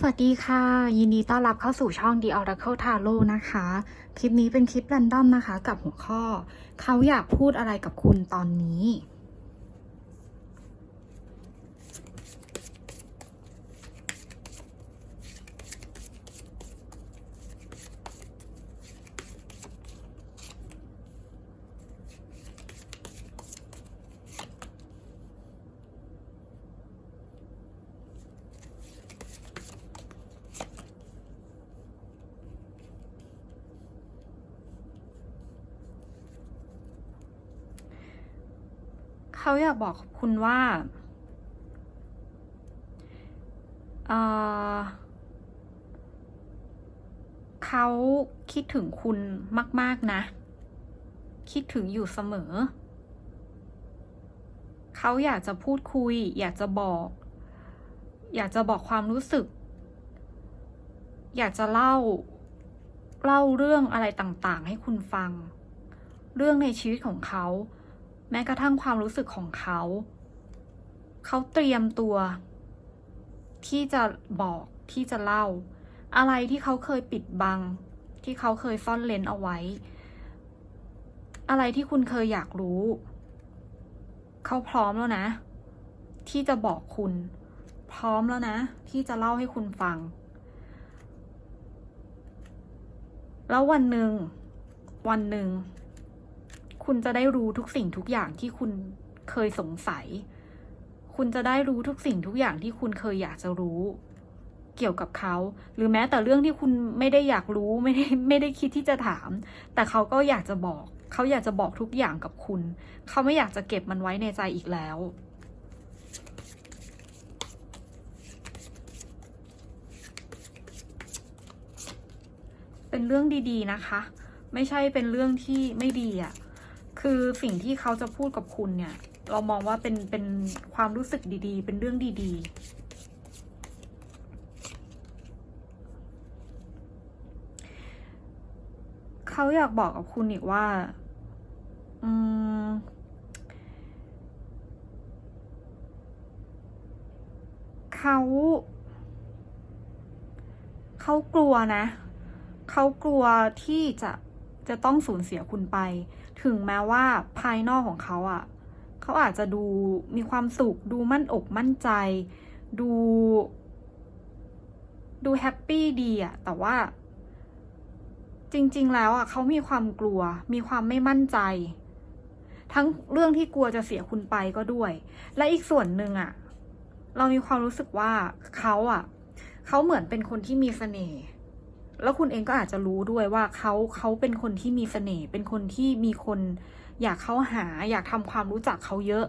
สวัสดีค่ะ ยินดีต้อนรับเข้าสู่ช่อง The Oracle Tarot นะคะ คลิปนี้เป็นคลิปแรนดอมนะคะ กับหัวข้อ เขาอยากพูดอะไรกับคุณตอนนี้ เขาอยากบอกคุณว่าเเขาคิดถึงคุณมาก ๆ นะ คิดถึงอยู่เสมอ เขาอยากจะพูดคุย อยากจะบอก อยากจะบอกความรู้สึก อยากจะเล่า เล่าเรื่องอะไรต่างๆ ให้คุณฟัง เรื่องในชีวิตของเขา แม้กระทั่งความรู้สึกของเขา เขาเตรียมตัว ที่จะบอกที่จะเล่า อะไรที่เขาเคยปิดบัง ที่เขาเคยซ่อนเลนเอาไว้ อะไรที่คุณเคยอยากรู้ เขาพร้อมแล้วนะ ที่จะบอกคุณ พร้อมแล้วนะ ที่จะเล่าให้คุณฟัง แล้ววันหนึ่งวันหนึ่ง คุณจะได้รู้ทุกสิ่งทุกอย่างที่คุณเคยสงสัย คุณจะได้รู้ทุกสิ่งทุกอย่างที่คุณเคยอยากจะรู้ เกี่ยวกับเขา หรือแม้แต่เรื่องที่คุณไม่ได้อยากรู้ไม่ได้ไม่ได้คิดที่จะถาม แต่เขาก็อยากจะบอก เขาอยากจะบอกทุกอย่างกับคุณ เขาไม่อยากจะเก็บมันไว้ในใจอีกแล้วเป็นเรื่องดีๆนะคะ ไม่ใช่เป็นเรื่องที่ไม่ดีอะ่ะ คือสิ่งที่เขาจะพูดกับคุณเนี่ย เรามองว่าเป็นเป็นความรู้สึกดีๆ เป็นเรื่องดีๆ เขาอยากบอกกับคุณอีกว่า อืมเขาเขากลัวนะ เขากลัวที่จะจะต้องสูญเสียคุณไป ถึงแม้ว่าภายนอกของเขาอะ่ะเขาอาจจะดูมีความสุข ดูมั่นอกมั่นใจ ดู ดูแฮปปี้ดีอะแต่ว่า จริง ๆ แล้วอะเขามีความกลัว มีความไม่มั่นใจ ทั้งเรื่องที่กลัวจะเสียคุณไปก็ด้วย และอีกส่วนหนึ่งอะเรามีความรู้สึกว่าเขาอะเขาเหมือนเป็นคนที่มีเสน่ห์ แล้วคุณเองก็อาจจะรู้ด้วยว่าเขาเขาเป็นคนที่มีเสน่ห์เป็นคนที่มีคนอยากเข้าหา อยากทำความรู้จักเขาเยอะ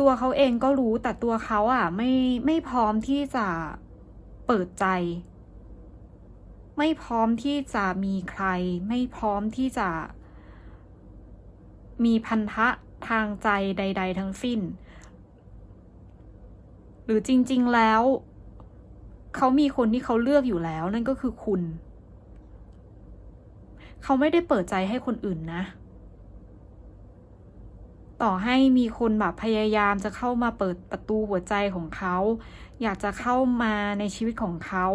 ตัวเขาเองก็รู้แต่ตัวเขาอะ ไม่ไม่พร้อมที่จะเปิดใจ ไม่พร้อมที่จะมีใคร ไม่พร้อมที่จะ มีพันธะทางใจใด ๆ ทั้งสิ้น หรือจริง ๆแล้ว เขามีคนที่เขาเลือกอยู่แล้ว นั่นก็คือคุณ เขาไม่ได้เปิดใจให้คนอื่นนะ ต่อให้มีคนแบบพยายามจะเข้ามาเปิดประตูหัวใจของเขา อยากจะเข้ามาในชีวิตของเขา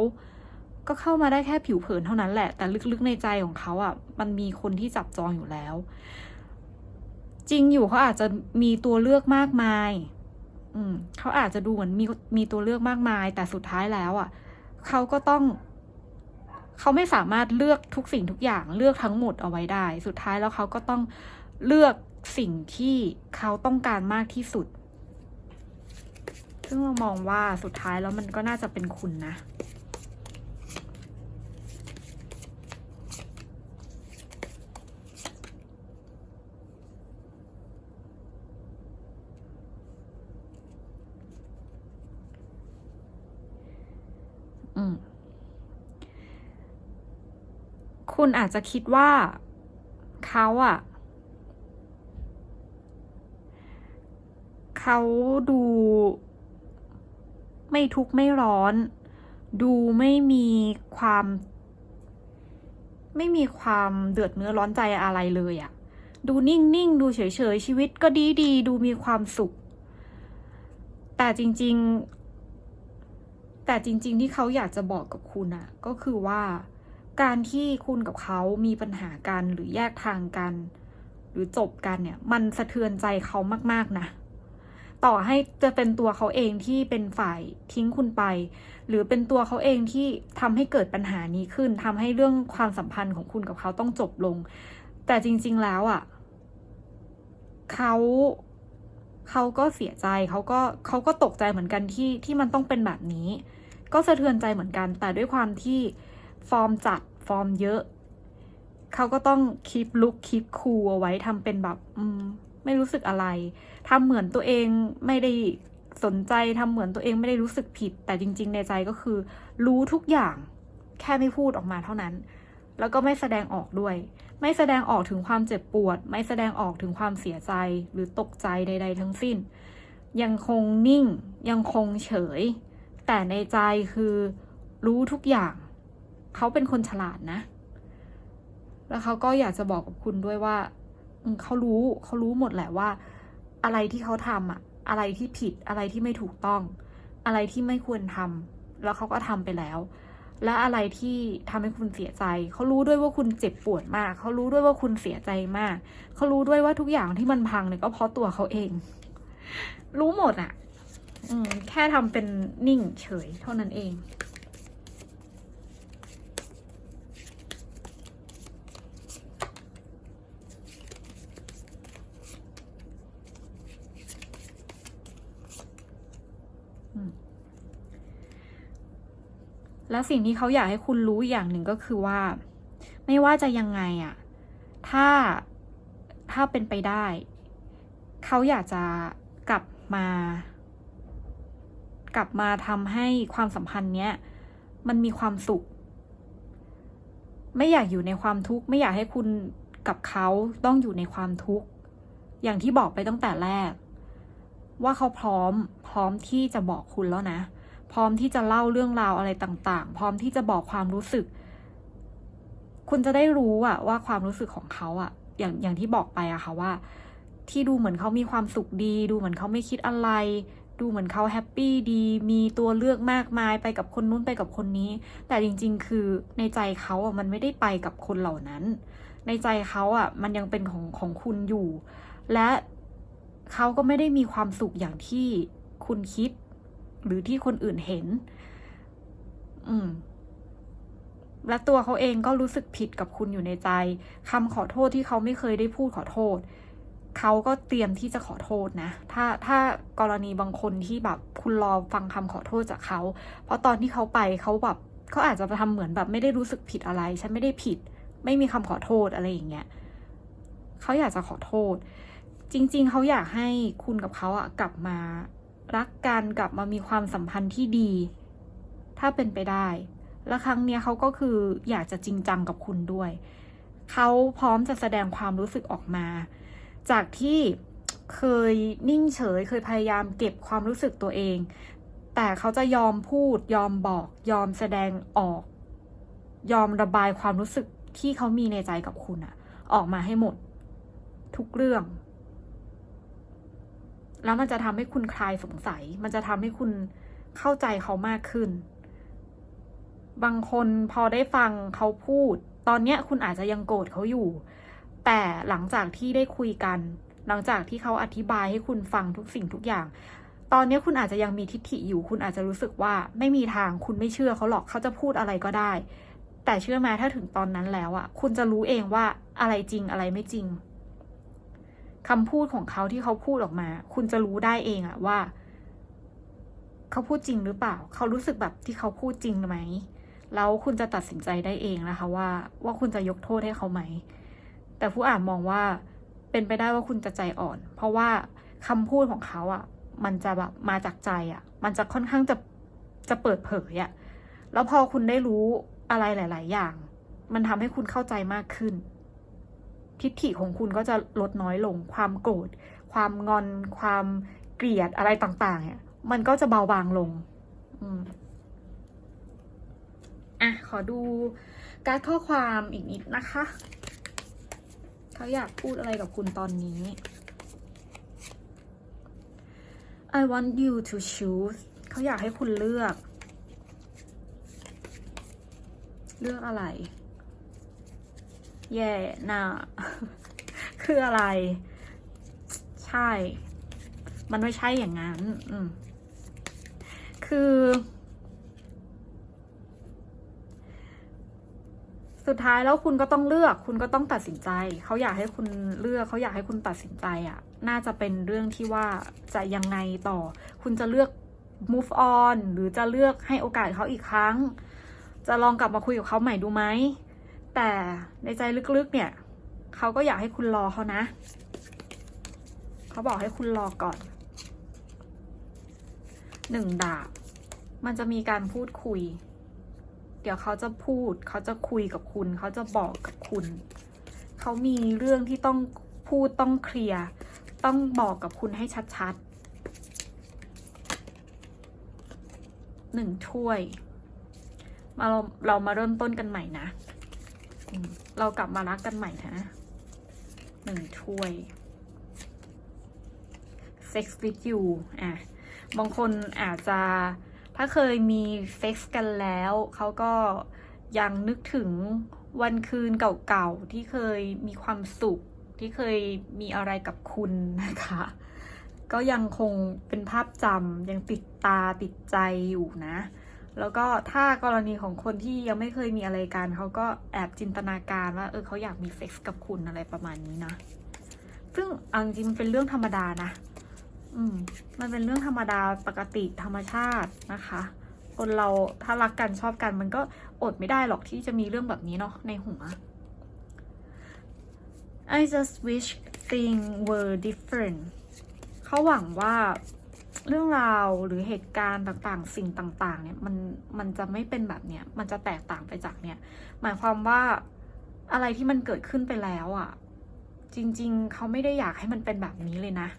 ก็เข้ามาได้แค่ผิวเผินเท่านั้นแหละ แต่ลึกๆในใจของเขาอะ มันมีคนที่จับจองอยู่แล้ว จริงอยู่เขาอาจจะมีตัวเลือกมากมาย อืมเขาอาจจะดูเหมือนมีมีตัวเลือกมากมาย แต่สุดท้ายแล้วอะเขาก็ต้อง เขาไม่สามารถเลือกทุกสิ่งทุกอย่างเลือกทั้งหมดเอาไว้ได้ สุดท้ายแล้วเขาก็ต้องเลือกสิ่งที่เขาต้องการมากที่สุด ซึ่งเรามองว่าสุดท้ายแล้วมันก็น่าจะเป็นคุณนะ อืม คุณอาจจะคิดว่าเขาอะเขาดูไม่ทุกข์ไม่ร้อน ดูไม่มีความ ไม่มีความเดือดเนื้อร้อนใจอะไรเลยอะดูนิ่งๆ ดูเฉยๆ ชีวิตก็ดีดีๆดูมีความสุข แต่จริง ๆ แต่จริง ๆ ที่เขาอยากจะบอกกับคุณอะก็คือว่า การที่คุณกับเขามีปัญหากันหรือแยกทางกัน หรือจบกันเนี่ย มันสะเทือนใจเขามาก ๆ นะ ต่อให้จะเป็นตัวเขาเองที่เป็นฝ่ายทิ้งคุณไป หรือเป็นตัวเขาเองที่ทำให้เกิดปัญหานี้ขึ้นทำให้เรื่องความสัมพันธ์ของคุณกับเขาต้องจบลง แต่จริง ๆ แล้วอะเขาเขาก็เสียใจเขาก็เขาก็ตกใจเหมือนกันที่ที่มันต้องเป็นแบบนี้ ก็สะเทือนใจเหมือนกัน แต่ด้วยความที่ ฟอร์มจัดฟอร์มเยอะ เขาก็ต้องคีปลุกคีปคูลเอาไว้ทำเป็นแบบไม่รู้สึกอะไรทำเหมือนตัวเองไม่ได้สนใจทำเหมือนตัวเองไม่ได้รู้สึกผิด แต่จริง ๆ ในใจก็คือ รู้ทุกอย่างแค่ไม่พูดออกมาเท่านั้น แล้วก็ไม่แสดงออกด้วย ไม่แสดงออกถึงความเจ็บปวด ไม่แสดงออกถึงความเสียใจหรือตกใจใด ๆ ทั้งสิ้น ยังคงนิ่งยังคงเฉย แต่ในใจคือรู้ทุกอย่าง เขาเป็นคนฉลาดนะ แล้วเขาก็อยากจะบอกกับคุณด้วยว่าเขารู้เขารู้หมดแหละว่า อะไรที่เขาทำอะอะไรที่ผิดอะไรที่ไม่ถูกต้อง อะไรที่ไม่ควรทำแล้วเขาก็ทำไปแล้ว และอะไรที่ทำให้คุณเสียใจ เขารู้ด้วยว่าคุณเจ็บปวดมาก เขารู้ด้วยว่าคุณเสียใจมาก เขารู้ด้วยว่าทุกอย่างที่มันพังเนี่ยก็เพราะตัวเขาเอง รู้หมดอะอืมแค่ทำเป็นนิ่งเฉยเท่านั้นเอง แล้วสิ่งที่เขาอยากให้คุณรู้อย่างหนึ่งก็คือว่า ไม่ว่าจะยังไงอะถ้าถ้าเป็นไปได้ เขาอยากจะกลับมา กลับมาทำให้ความสัมพันธ์เนี้ยมันมีความสุข ไม่อยากอยู่ในความทุกข์ ไม่อยากให้คุณกับเขาต้องอยู่ในความทุกข์ อย่างที่บอกไปตั้งแต่แรก ว่าเขาพร้อมพร้อมที่จะบอกคุณแล้วนะ พร้อมที่จะเล่าเรื่องราวอะไรต่างๆ พร้อมที่จะบอกความรู้สึก คุณจะได้รู้อะว่าความรู้สึกของเขาอะอย่างอย่างที่บอกไปอะค่ะว่า ที่ดูเหมือนเขามีความสุขดี ดูเหมือนเขาไม่คิดอะไร ดูเหมือนเขาแฮปปี้ดี มีตัวเลือกมากมายไปกับคนนู้นไปกับคนนี้ แต่จริง ๆ คือในใจเขาอะมันไม่ได้ไปกับคนเหล่านั้น ในใจเขาอะมันยังเป็นของของคุณอยู่ และเขาก็ไม่ได้มีความสุขอย่างที่คุณคิด หรือที่คนอื่นเห็น อืม และตัวเขาเองก็รู้สึกผิดกับคุณอยู่ในใจคำขอโทษที่เขาไม่เคยได้พูดขอโทษ เขาก็เตรียมที่จะขอโทษนะ ถ้าถ้ากรณีบางคนที่แบบคุณรอฟังคำขอโทษจากเขา เพราะตอนที่เขาไปเขาแบบเขาอาจจะทำเหมือนแบบไม่ได้รู้สึกผิดอะไร ฉันไม่ได้ผิด ไม่มีคำขอโทษอะไรอย่างเงี้ยเขาอยากจะขอโทษ จริง ๆ เขาอยากให้คุณกับเขาอะกลับมา รักกันกลับมามีความสัมพันธ์ที่ดี ถ้าเป็นไปได้ และครั้งเนี้ยเขาก็คืออยากจะจริงจังกับคุณด้วย เขาพร้อมจะแสดงความรู้สึกออกมา จากที่เคยนิ่งเฉยเคยพยายามเก็บความรู้สึกตัวเอง แต่เขาจะยอมพูด ยอมบอก ยอมแสดงออก ยอมระบายความรู้สึกที่เขามีในใจกับคุณอะออกมาให้หมด ทุกเรื่อง แล้วมันจะทำให้คุณคลายสงสัย มันจะทำให้คุณเข้าใจเขามากขึ้น บางคนพอได้ฟังเขาพูด ตอนเนี้ยคุณอาจจะยังโกรธเขาอยู่ แต่หลังจากที่ได้คุยกัน หลังจากที่เขาอธิบายให้คุณฟังทุกสิ่งทุกอย่าง ตอนนี้คุณอาจจะยังมีทิฐิอยู่ คุณอาจจะรู้สึกว่าไม่มีทาง คุณไม่เชื่อเขาหรอก เขาจะพูดอะไรก็ได้ แต่เชื่อไหมถ้าถึงตอนนั้นแล้วอะคุณจะรู้เองว่าอะไรจริงอะไรไม่จริง คำพูดของเขาที่เขาพูดออกมา คุณจะรู้ได้เองอะว่า เขาพูดจริงหรือเปล่า เขารู้สึกแบบที่เขาพูดจริงไหมแล้วคุณจะตัดสินใจได้เองนะคะ ว่า ว่าคุณจะยกโทษให้เขาไหม แต่ผู้อ่านมองว่าเป็นไปได้ว่าคุณจะใจอ่อน เพราะว่าคำพูดของเขาอะมันจะแบบมาจากใจอะมันจะค่อนข้างจะจะเปิดเผยอะแล้วพอคุณได้รู้อะไรหลาย ๆ อย่าง มันทำให้คุณเข้าใจมากขึ้น ทิฐิของคุณก็จะลดน้อยลง ความโกรธ ความงอน ความเกลียดอะไรต่างๆ เนี่ย มันก็จะเบาบางลง อะ ขอดูการข้อความอีกนิดนะคะ เขาอยากพูดอะไรกับคุณตอนนี้ I want you to choose เขาอยากให้คุณเลือก เลือกอะไร แย่น่ะคืออะไร ใช่ มันไม่ใช่อย่างนั้น อืม คือ สุดท้ายแล้วคุณก็ต้องเลือก คุณก็ต้องตัดสินใจ เขาอยากให้คุณเลือก เขาอยากให้คุณตัดสินใจอะ่ะ น่าจะเป็นเรื่องที่ว่าจะยังไงต่อ คุณจะเลือก move on หรือจะเลือกให้โอกาสเขาอีกครั้ง จะลองกลับมาคุยกับเขาใหม่ดูไหม แต่ในใจลึกๆเนี่ยเขาก็อยากให้คุณรอเขานะ เขาบอกให้คุณรอก่อนหนึ่งดาบ มันจะมีการพูดคุย เดี๋ยวเขาจะพูด เขาจะคุยกับคุณ เขาจะบอกกับคุณ เขามีเรื่องที่ต้องพูดต้องเคลียร์ ต้องบอกกับคุณให้ชัดๆหนึ่งถ้วย มาเราเรามาเริ่มต้นกันใหม่นะ เรากลับมารักกันใหม่นะหนึ่งถ้วย sex with you อะ บางคนอาจจะถ้าเคยมีเซ็กส์กันแล้ว เขาก็ยังนึกถึงวันคืนเก่าๆ ที่เคยมีความสุข ที่เคยมีอะไรกับคุณนะคะ ก็ยังคงเป็นภาพจำยังติดตาติดใจอยู่นะ แล้วก็ถ้ากรณีของคนที่ยังไม่เคยมีอะไรกันเขาก็แอบจินตนาการว่าเออเขาอยากมีเซ็กส์กับคุณอะไรประมาณนี้นะ ซึ่งเอาจริงๆมันเป็นเรื่องธรรมดานะ อืม มันเป็นเรื่องธรรมดาปกติธรรมชาตินะคะ คนเราถ้ารักกันชอบกัน มันก็อดไม่ได้หรอกที่จะมีเรื่องแบบนี้เนาะในหัว I just wish things were different เขาหวังว่า เรื่องราวหรือเหตุการณ์ต่างๆ สิ่งต่างๆ เนี่ยมันมันจะไม่เป็นแบบเนี้ยมันจะแตกต่างไปจากเนี่ย หมายความว่าอะไรที่มันเกิดขึ้นไปแล้วอะ่ะ จริง ๆ เขาไม่ได้อยากให้มันเป็นแบบนี้เลยนะ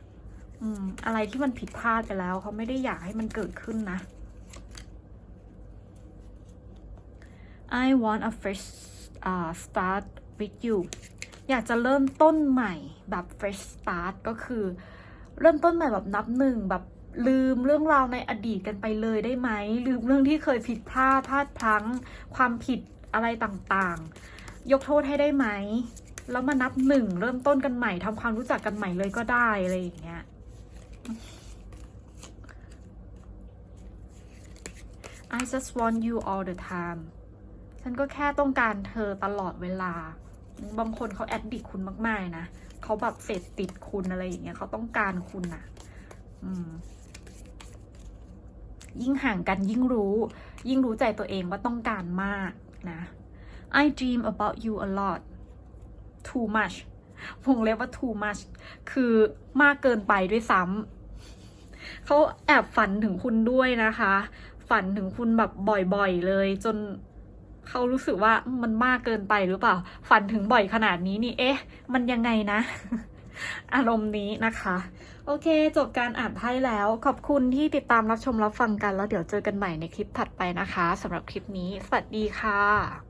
อืม อะไรที่มันผิดพลาดไปแล้ว เขาไม่ได้อยากให้มันเกิดขึ้นนะ I want a fresh uh, start with you อยากจะเริ่มต้นใหม่แบบ fresh start ก็คือ เริ่มต้นใหม่แบบนับหนึ่งแบบ ลืมเรื่องราวในอดีตกันไปเลยได้ไหม ลืมเรื่องที่เคยผิดพลาดพลาดพลั้ง ความผิดอะไรต่างๆ ยกโทษให้ได้ไหม แล้วมานับหนึ่งเริ่มต้นกันใหม่ทำความรู้จักกันใหม่เลยก็ได้อะไรอย่างเงี้ย I just want you all the time ฉันก็แค่ต้องการเธอตลอดเวลา บางคนเขาแอดดิกคุณมากๆนะ เขาแบบเสพติดคุณอะไรอย่างเงี้ย เขาต้องการคุณนะอืม ยิ่งห่างกันยิ่งรู้ ยิ่งรู้ใจตัวเองว่าต้องการมากนะ I dream about you a lot too much วงเล็บว่า too much คือมากเกินไปด้วยซ้ำเขาแอบฝันถึงคุณด้วยนะคะ ฝันถึงคุณแบบบ่อยๆเลย จนเขารู้สึกว่ามันมากเกินไปหรือเปล่า ฝันถึงบ่อยขนาดนี้นี่เอ๊ะ มันยังไงนะ อารมณ์นี้นะคะ โอเค จบการอ่านไพ่แล้ว ขอบคุณที่ติดตามรับชมรับฟังกัน แล้วเดี๋ยวเจอกันใหม่ในคลิปถัดไปนะคะสำหรับคลิปนี้ สวัสดีค่ะ